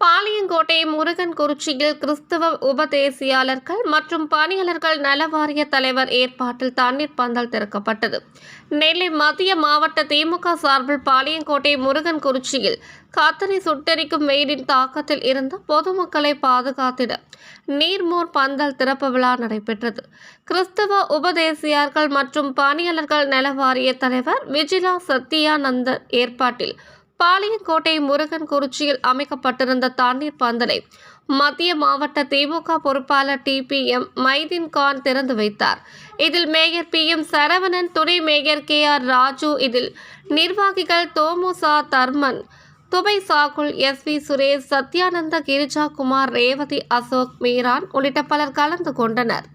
பாளையங்கோட்டை முருகன் குறிச்சியில் கிறிஸ்தவ உபதேசியாளர்கள் மற்றும் பணியாளர்கள் நல வாரிய தலைவர் ஏற்பாட்டில் தண்ணீர் பந்தல் திறக்கப்பட்டது. நெல்லை மத்திய மாவட்ட திமுக சார்பில் பாளையங்கோட்டை முருகன் குறிச்சியில் காத்தனை சுட்டெரிக்கும் வெயிலின் தாக்கத்தில் இருந்த பொதுமக்களை பாதுகாத்திட நீர்மோர் பந்தல் திறப்பு விழா நடைபெற்றது. கிறிஸ்தவ உபதேசியார்கள் மற்றும் பணியாளர்கள் நல வாரிய தலைவர் விஜிலா சத்யானந்தன் ஏற்பாட்டில் பாளையங்கோட்டை முருகன் குறிச்சியில் அமைக்கப்பட்டிருந்த தண்ணீர் பந்தலை மத்திய மாவட்ட திமுக பொறுப்பாளர் T P M Mydeen Khan திறந்து வைத்தார். இதில் மேயர் பி எம் சரவணன் துணை மேயர் கே ஆர் ராஜு இதில் நிர்வாகிகள் தோமுசா Dharman Dubai Sahul S V Suresh Sathyanand Girija Kumar Revathi Ashok Meeran உள்ளிட்ட பலர் கலந்து கொண்டனர்.